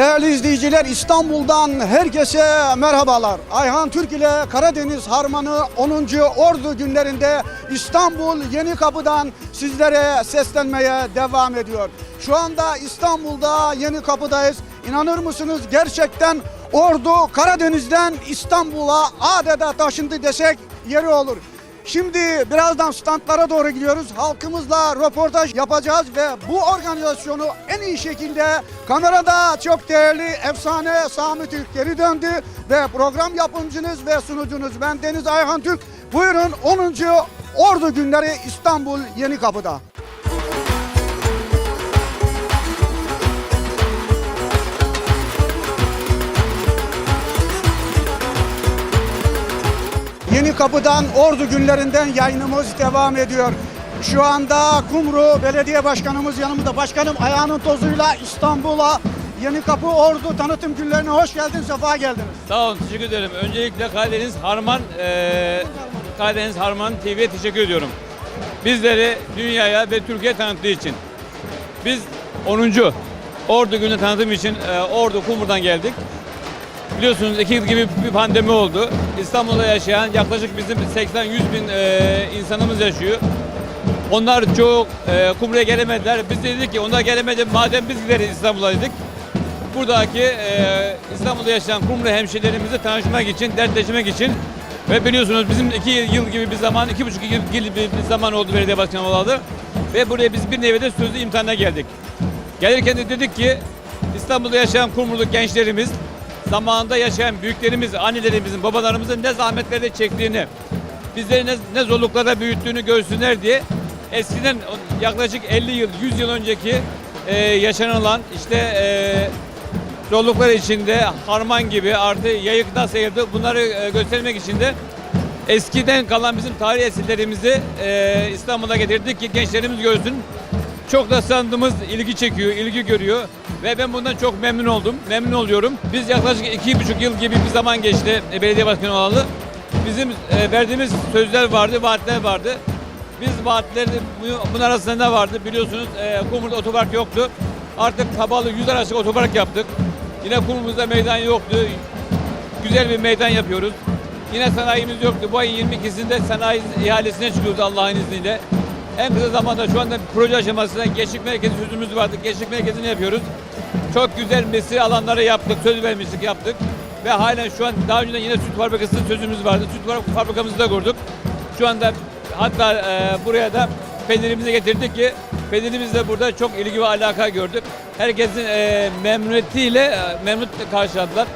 Değerli izleyiciler İstanbul'dan herkese merhabalar. Ayhan Türk ile Karadeniz Harmanı 10. Ordu günlerinde İstanbul Yeni Kapı'dan sizlere seslenmeye devam ediyor. Şu anda İstanbul'da Yeni Kapı'dayız. İnanır mısınız gerçekten Ordu Karadeniz'den İstanbul'a adeta taşındı desek yeri olur. Şimdi birazdan standlara doğru gidiyoruz. Halkımızla röportaj yapacağız ve bu organizasyonu en iyi şekilde kamerada çok değerli efsane Sami Türk geri döndü ve program yapımcınız ve sunucunuz ben Deniz Ayhan Türk. Buyurun 10. Ordu Günleri İstanbul Yenikapı'da. Yeni Kapı'dan Ordu günlerinden yayınımız devam ediyor. Şu anda Kumru Belediye Başkanımız yanımızda. Başkanım ayağının tozuyla İstanbul'a Yeni Kapı Ordu tanıtım günlerine hoş geldin, sefa geldiniz. Sağ olun, teşekkür ederim. Öncelikle Karadeniz Harman, eee Karadeniz Harman TV'ye teşekkür ediyorum. Bizleri dünyaya ve Türkiye tanıttığı için. Biz 10. Ordu günü tanıtım için eee, Ordu Kumru'dan geldik. Biliyorsunuz iki yıl gibi bir pandemi oldu. İstanbul'da yaşayan yaklaşık bizim 80-100 bin eee, insanımız yaşıyor. Onlar çok eee Kumru'ya gelemediler. Biz de dedik ki onlar gelemedi madem biz gideriz İstanbul'a dedik buradaki e, İstanbul'da yaşayan Kumru hemşehrilerimizle tanışmak için, dertleşmek için ve biliyorsunuz bizim iki yıl gibi bir zaman, iki buçuk yıl gibi bir zaman oldu belediye başkanı olalı ve buraya biz bir nevi de sözlü imtihana geldik. Gelirken de dedik ki İstanbul'da yaşayan Kumrulu gençlerimiz zamanında yaşayan büyüklerimiz, annelerimizin, babalarımızın ne zahmetleri çektiğini, bizleri ne, ne zorluklarda büyüttüğünü görsünler diye eskiden yaklaşık 50 yıl, 100 yıl önceki e, yaşanılan işte e, zorluklar içinde harman gibi artı yayıkta seyirdi bunları e, göstermek için de eskiden kalan bizim tarih eserlerimizi e, İstanbul'a getirdik ki gençlerimiz görsün. Çok da standımız ilgi çekiyor, ilgi görüyor ve ben bundan çok memnun oldum, memnun oluyorum. Biz yaklaşık iki buçuk yıl gibi bir zaman geçti e, belediye başkanı olalı. Bizim e, verdiğimiz sözler vardı, vaatler vardı. Biz vaatlerin bu- bunun arasında ne vardı? Biliyorsunuz e, Kumru'da otopark yoktu. Artık tabalı 100 araçlık otopark yaptık. Yine Kumru'muzda meydan yoktu. Güzel bir meydan yapıyoruz. Yine sanayimiz yoktu. Bu ayın 22'sinde sanayi ihalesine çıkıyoruz Allah'ın izniyle. En kısa zamanda şu anda proje aşamasında gençlik merkezi sözümüz vardı. Gençlik merkezini yapıyoruz. Çok güzel mesire alanları yaptık. Söz vermiştik yaptık. Ve halen şu an daha önce yine süt fabrikası sözümüz vardı. Süt fabri- fabrikamızı da kurduk. Şu anda hatta e, buraya da peynirimizi getirdik ki peynirimiz de burada çok ilgi ve alaka gördük. Herkesin e, memnuniyetiyle e, memnun karşıladılar.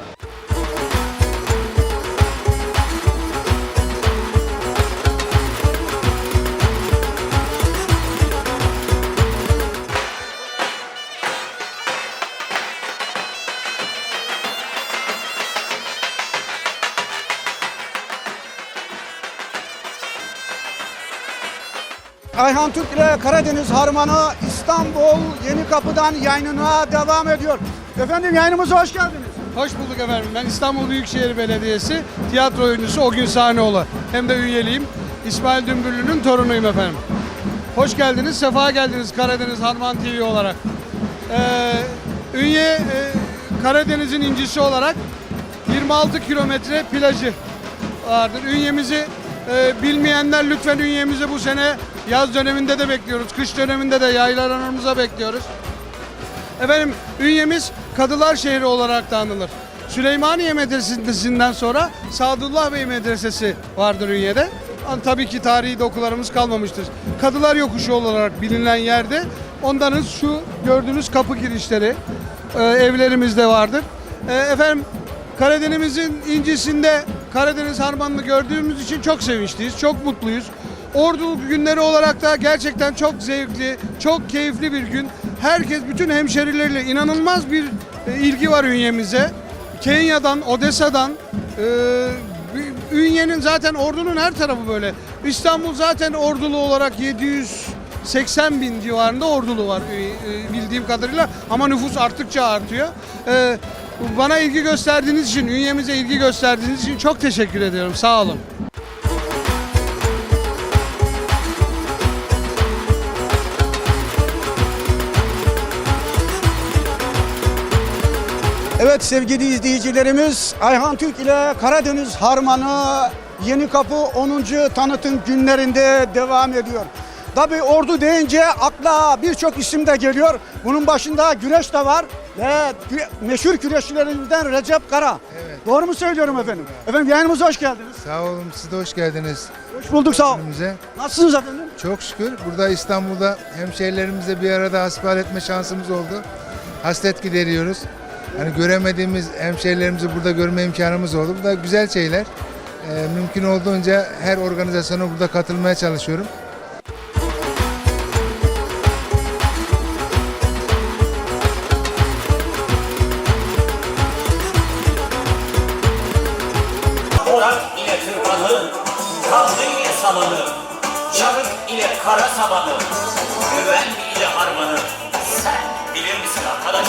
Ayhan Türk ile Karadeniz Harmanı İstanbul Yeni Kapı'dan yayınına devam ediyor. Efendim yayınımıza hoş geldiniz. Hoş bulduk efendim. Ben İstanbul Büyükşehir Belediyesi tiyatro oyuncusu Ogün Sahneoğlu. Hem de üyeliyim. İsmail Dümbüllü'nün torunuyum efendim. Hoş geldiniz, sefa geldiniz Karadeniz Harman TV olarak. Ee, Ünye e, Karadeniz'in incisi olarak 26 kilometre plajı vardır. Ünyemizi e, bilmeyenler lütfen ünyemizi bu sene yaz döneminde de bekliyoruz. Kış döneminde de yaylalarımıza bekliyoruz. Efendim Ünyemiz Kadılar şehri olarak da anılır. Süleymaniye Medresesi'nden sonra Sadullah Bey Medresesi vardır Ünye'de. Tabii ki tarihi dokularımız kalmamıştır. Kadılar Yokuşu olarak bilinen yerde onların şu gördüğünüz kapı girişleri e, evlerimizde vardır. E, efendim Karadeniz'in incisinde Karadeniz Harmanı'nı gördüğümüz için çok sevinçliyiz, çok mutluyuz. Orduluk günleri olarak da gerçekten çok zevkli, çok keyifli bir gün. Herkes bütün hemşerileriyle inanılmaz bir e, ilgi var ünyemize. Kenya'dan, Odessa'dan, e, Ünye'nin zaten ordunun her tarafı böyle. İstanbul zaten ordulu olarak 780 bin civarında ordulu var e, e, bildiğim kadarıyla ama nüfus arttıkça artıyor. Bana ilgi gösterdiğiniz için, ünyemize ilgi gösterdiğiniz için çok teşekkür ediyorum. Sağ olun. Evet sevgili izleyicilerimiz Ayhan Türk ile Karadeniz Harmanı Yeni Kapı 10. tanıtım günlerinde devam ediyor. Tabi ordu deyince akla birçok isim de geliyor. Bunun başında güreş de var ve meşhur güreşçilerimizden Recep Kara. Evet. Doğru mu söylüyorum efendim? Efendim yayınımıza hoş geldiniz. Sağ olun, siz de hoş geldiniz Hoş bulduk sağ olun. önümüze. Nasılsınız efendim? Çok şükür burada İstanbul'da hemşehrilerimizle bir arada hasbihal etme şansımız oldu. Hasret gideriyoruz. Hani göremediğimiz hemşehrilerimizi burada görme imkanımız oldu. Bu da güzel şeyler. Ee, mümkün olduğunca her organizasyona burada katılmaya çalışıyorum. Orak ile tırpanı, kazdı ile samanı, çarık ile kara sabanı, güven ile harmanı. Sen bilir misin arkadaş?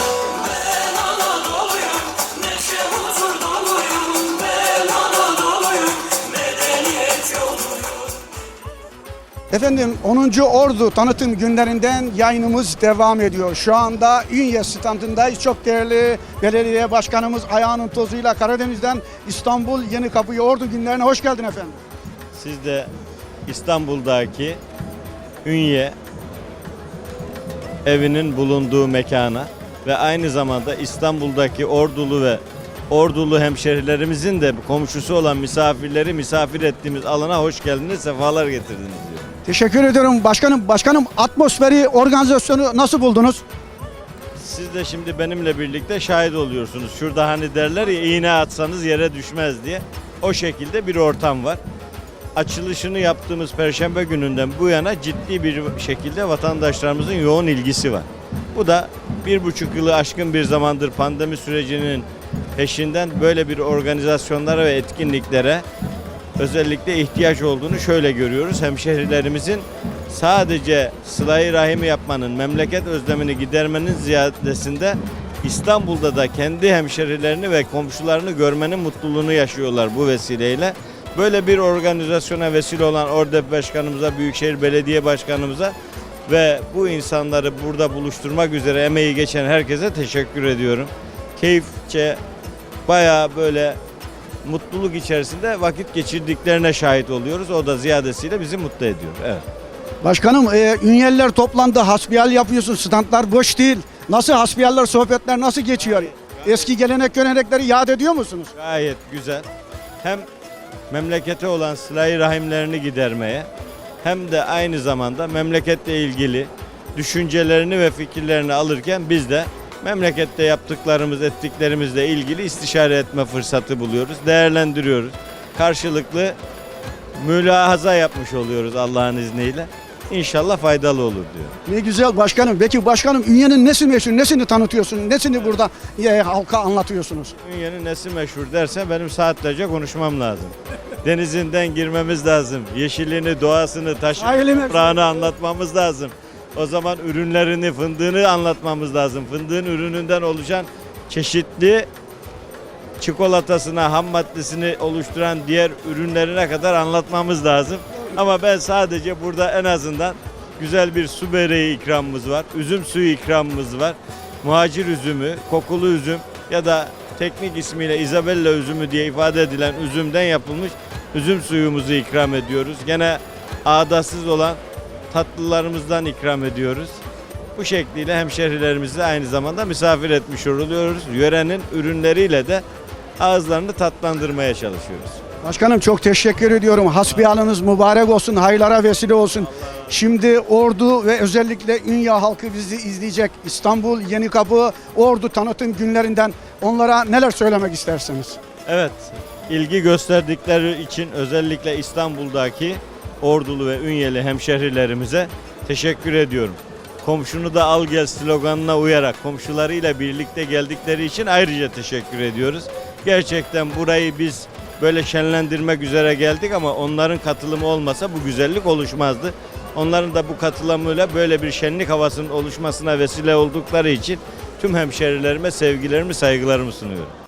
Efendim 10. Ordu tanıtım günlerinden yayınımız devam ediyor. Şu anda Ünye standındayız. Çok değerli belediye başkanımız ayağının tozuyla Karadeniz'den İstanbul Yeni Kapı Ordu günlerine hoş geldin efendim. Siz de İstanbul'daki Ünye evinin bulunduğu mekana ve aynı zamanda İstanbul'daki Ordulu ve Ordulu hemşehrilerimizin de komşusu olan misafirleri misafir ettiğimiz alana hoş geldiniz, sefalar getirdiniz diyor. Teşekkür ediyorum başkanım. Başkanım atmosferi, organizasyonu nasıl buldunuz? Siz de şimdi benimle birlikte şahit oluyorsunuz. Şurada hani derler ya iğne atsanız yere düşmez diye. O şekilde bir ortam var. Açılışını yaptığımız Perşembe gününden bu yana ciddi bir şekilde vatandaşlarımızın yoğun ilgisi var. Bu da bir buçuk yılı aşkın bir zamandır pandemi sürecinin peşinden böyle bir organizasyonlara ve etkinliklere özellikle ihtiyaç olduğunu şöyle görüyoruz. Hemşehrilerimizin sadece sıla-i rahimi yapmanın, memleket özlemini gidermenin ziyadesinde İstanbul'da da kendi hemşehrilerini ve komşularını görmenin mutluluğunu yaşıyorlar bu vesileyle. Böyle bir organizasyona vesile olan ORDEP Başkanımıza, Büyükşehir Belediye Başkanımıza ve bu insanları burada buluşturmak üzere emeği geçen herkese teşekkür ediyorum. Keyifçe bayağı böyle mutluluk içerisinde vakit geçirdiklerine şahit oluyoruz. O da ziyadesiyle bizi mutlu ediyor. Evet. Başkanım e, Ünyeliler toplandı, hasbihal yapıyorsun. Standlar boş değil. Nasıl hasbihaller, sohbetler nasıl geçiyor? Eski gelenek görenekleri yad ediyor musunuz? Gayet güzel. Hem memlekete olan sıla rahimlerini gidermeye hem de aynı zamanda memleketle ilgili düşüncelerini ve fikirlerini alırken biz de memlekette yaptıklarımız, ettiklerimizle ilgili istişare etme fırsatı buluyoruz, değerlendiriyoruz. Karşılıklı mülahaza yapmış oluyoruz Allah'ın izniyle. İnşallah faydalı olur diyor. Ne güzel başkanım. Peki başkanım Ünye'nin nesi meşhur, nesini tanıtıyorsun, nesini burada e, halka anlatıyorsunuz? Ünye'nin nesi meşhur derse benim saatlerce konuşmam lazım. Denizinden girmemiz lazım. Yeşilini, doğasını, taşı, Sahili meşhur. toprağını anlatmamız lazım. O zaman ürünlerini, fındığını anlatmamız lazım. Fındığın ürününden oluşan çeşitli çikolatasına, ham maddesini oluşturan diğer ürünlerine kadar anlatmamız lazım. Ama ben sadece burada en azından güzel bir su böreği ikramımız var. Üzüm suyu ikramımız var. Muhacir üzümü, kokulu üzüm ya da teknik ismiyle Isabella üzümü diye ifade edilen üzümden yapılmış üzüm suyumuzu ikram ediyoruz. Gene ağdasız olan tatlılarımızdan ikram ediyoruz. Bu şekliyle hemşehrilerimizi aynı zamanda misafir etmiş oluyoruz. Yörenin ürünleriyle de ağızlarını tatlandırmaya çalışıyoruz. Başkanım çok teşekkür ediyorum. Hasbihalınız mübarek olsun, hayırlara vesile olsun. Şimdi Ordu ve özellikle Ünye halkı bizi izleyecek. İstanbul Yeni Kapı Ordu tanıtım günlerinden onlara neler söylemek istersiniz? Evet, ilgi gösterdikleri için özellikle İstanbul'daki Ordulu ve Ünyeli hemşehrilerimize teşekkür ediyorum. Komşunu da al gel sloganına uyarak komşularıyla birlikte geldikleri için ayrıca teşekkür ediyoruz. Gerçekten burayı biz böyle şenlendirmek üzere geldik ama onların katılımı olmasa bu güzellik oluşmazdı. Onların da bu katılımıyla böyle bir şenlik havasının oluşmasına vesile oldukları için tüm hemşehrilerime sevgilerimi, saygılarımı sunuyorum.